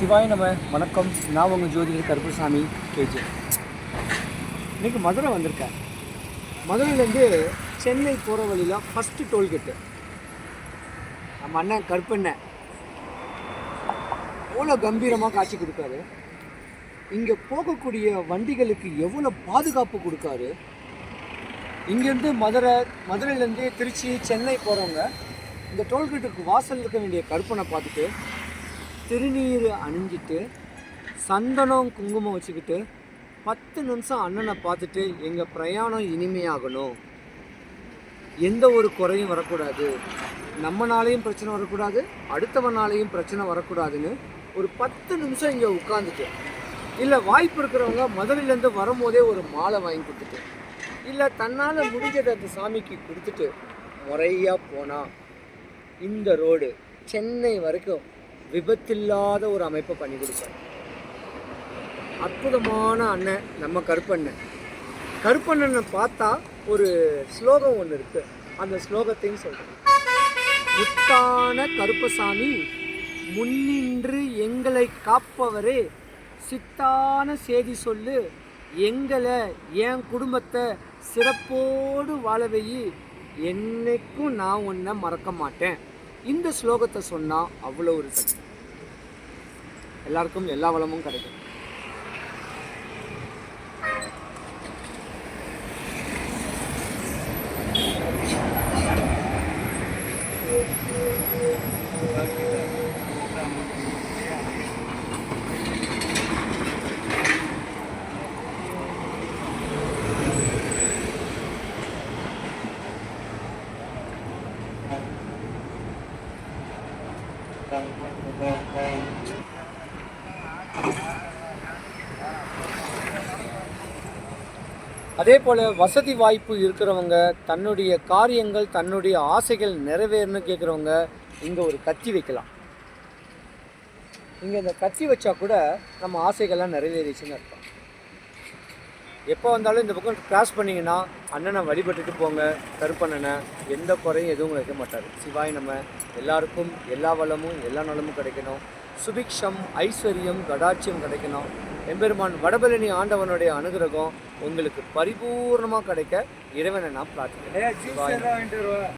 சிவாய நம்ம வணக்கம். நான் உங்கள் ஜோதிடர் கருப்புசாமி கேஜே. இன்னைக்கு மதுரை வந்திருக்கேன். மதுரையிலேருந்து சென்னை போகிற வழியில் ஃபஸ்ட்டு டோல்கேட்டு நம்ம அண்ணன் கருப்பண்ணன் எவ்வளோ கம்பீரமாக காட்சி கொடுக்காரு? இங்கே போகக்கூடிய வண்டிகளுக்கு எவ்வளோ பாதுகாப்பு கொடுக்காரு? இங்கேருந்து மதுரை மதுரையிலேருந்து திருச்சி சென்னை போகிறவங்க இந்த டோல்கேட்டுக்கு வாசல் இருக்க வேண்டிய கற்பனை பார்த்துட்டு திருநீர் அணிஞ்சிட்டு சந்தனம் குங்குமம் வச்சுக்கிட்டு பத்து நிமிஷம் அண்ணனை பார்த்துட்டு எங்கள் பிரயாணம் இனிமையாகணும். எந்த ஒரு குறையும் வரக்கூடாது. நம்மனாலேயும் பிரச்சனை வரக்கூடாது. அடுத்தவனாலையும் பிரச்சனை வரக்கூடாதுன்னு ஒரு பத்து நிமிஷம் இங்கே உட்காந்துட்டு இல்லை வாய்ப்பு இருக்கிறவங்க முதலிலேருந்து வரும்போதே ஒரு மாலை வாங்கி கொடுத்துட்டு இல்லை தன்னால் முடிஞ்சதை அந்த சாமிக்கு கொடுத்துட்டு முறையாக போனால் இந்த ரோடு சென்னை வரைக்கும் விபத்தில்லாத ஒரு அமைப்பை பண்ணி கொடுப்பார். அற்புதமான அண்ணன் நம்ம கருப்பண்ணன். கருப்பண்ணனை பார்த்தா ஒரு ஸ்லோகம் ஒன்று இருக்கு. அந்த ஸ்லோகத்தையும் சொல்கிறேன் முத்தான கருப்பசாமி முன்னின்று எங்களை காப்பவரே சித்தான செய்தி சொல்லு எங்களை என் குடும்பத்தை சிறப்போடு வாழவையி என்னைக்கும் நான் உன்னை மறக்க மாட்டேன். இந்த ஸ்லோகத்தை சொன்னால் அவ்வளோ ஒரு சக்தி. எல்லாருக்கும் எல்லா வளமும் கிடைக்கும். அதே போல் வசதி வாய்ப்பு இருக்கிறவங்க தன்னுடைய காரியங்கள் தன்னுடைய ஆசைகள் நிறைவேறணும் கேட்குறவங்க இங்கே ஒரு கத்தி வைக்கலாம். இங்கே இந்த கத்தி வச்சா கூட நம்ம ஆசைகள்லாம் நிறைவேறிச்சுன்னு அர்த்தம். எப்போ வந்தாலும் இந்த பக்கம் கிராஸ் பண்ணிங்கன்னா அண்ணனை வழிபட்டுட்டு போங்க கருப்பண்ணனை எந்த குறையும் எதுவும் வைக்க மாட்டார். சிவாய் நம்ம எல்லாருக்கும் எல்லா வளமும் எல்லா நலமும் கிடைக்கணும். சுபிக்ஷம் ஐஸ்வர்யம் கடாட்சியம் கிடைக்கணும். எம்பெருமான் வடபழனி ஆண்டவனுடைய அனுகிரகம் உங்களுக்கு பரிபூர்ணமாக கிடைக்க இறைவனை நான் பிரார்த்திக்கிறேன்.